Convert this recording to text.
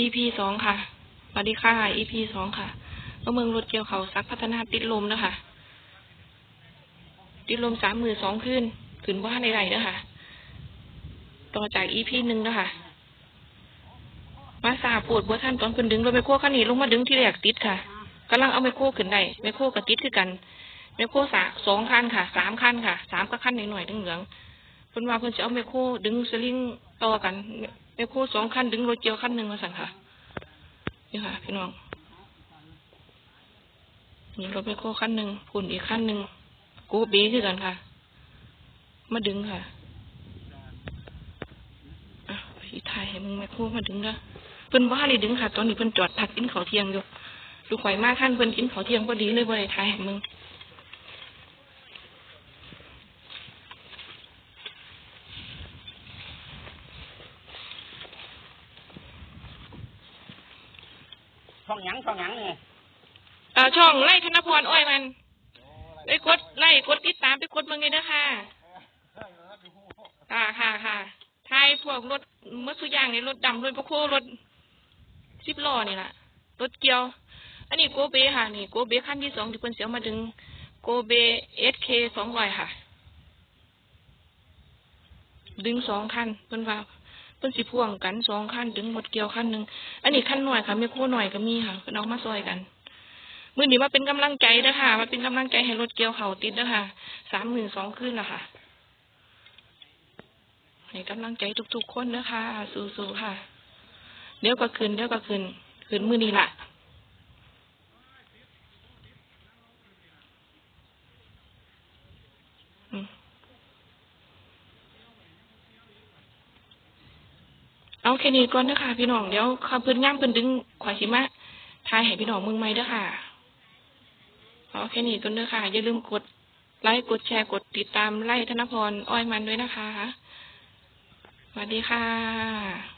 EP สองค่ะ สวัสดีค่ะ EP สองค่ะก็เมืองรถเกี่ยวเขาซักพัฒนาติดลมนะคะ ติดลมสามมือสองคืนขึ้นบ้านใดๆนะคะ ต่อจาก EP หนึ่งนะคะ มาสาปวดบัวท่านตอนคนดึงรถไมโครคันนี้ลงมาดึงที่แรกติดค่ะกำลังเอาไมโครขึ้นได้ไมโครกับติดคือกันไมโครสาสองคันค่ะสามคันค่ะสามก็คันหน่อยๆเหลืองๆเพิ่นว่าเพิ่นจะเอาไมโครดึงสลิงต่อกัน ไมโคสองคันดึงโรเกียวคันหนึ่งมาสั่นค่ะนี่ค่ะ พี่น้องนี่รถไมโครคันหนึ่งพุ่นอีกคันหนึ่งกูบีคือกันค่ะ มาดึงค่ะอะพี่ถ่ายให้มึงไมโคมาดึงนะเพิ่นว่าเลยดึงค่ะ ตอนนี้เพิ่นจอดพักกินข้าเที่ยงอยู่ลูข่อยมาท่านเพิ่นกินข้าเที่ยงพอดีเลยบ่ได้ถ่ายให้มึง ช่องหยังช่องหยังนี่เอ่อช่องไล่ธนพรอ้อยมันไปกดไล่กดติดตามไปกดมึงเลยนะค่ะค่ะค่ะค่ะทายพวกรถเมัสุกอย่างในรถดำรถพวกโครถสิบล้อนี่แหละรถเกียว อันนี้โกเบค่ะ นี่โกเบขั้นที่สองที่เพิ่นเสียวมาดึงโกเบเอสเคสองร้อยค่ะ ดึงสองคันเพิ่นว่า เพิ่นสิพ่วงกันสองขั้นถึงหมดเกี่ยวขั้นหนึ่งอันนี้ขั้นหน่อยค่ะไม่โคหน่อยก็มีค่ะเพิ่นเอามาซอยกันมือนี้มาเป็นกำลังใจเด้อค่ะมาเป็นกำลังใจให้รถเกี่ยวเขาติดเด้อค่ะสามหมื่นสองขึ้นละค่ะให้กำลังใจทุกๆคนเด้อค่ะสู้ๆค่ะ เดี๋ยวก็ขึ้นเดี๋ยวก็ขึ้นขึ้นมือนี้ละอืม เอาแค่นี้ก่อนเด้อค่ะพี่น้องเดี๋ยวข้าพิ่นย่ามพิ่นดึงขวายิมะทายให้พี่น้องมึงไหมเด้อค่ะเอาแค่นี้ก่อนเด้อค่ะ อย่าลืมกดไลค์กดแชร์กดติดตามไล่ธนพรอ้อยมันด้วยนะคะ สวัสดีค่ะ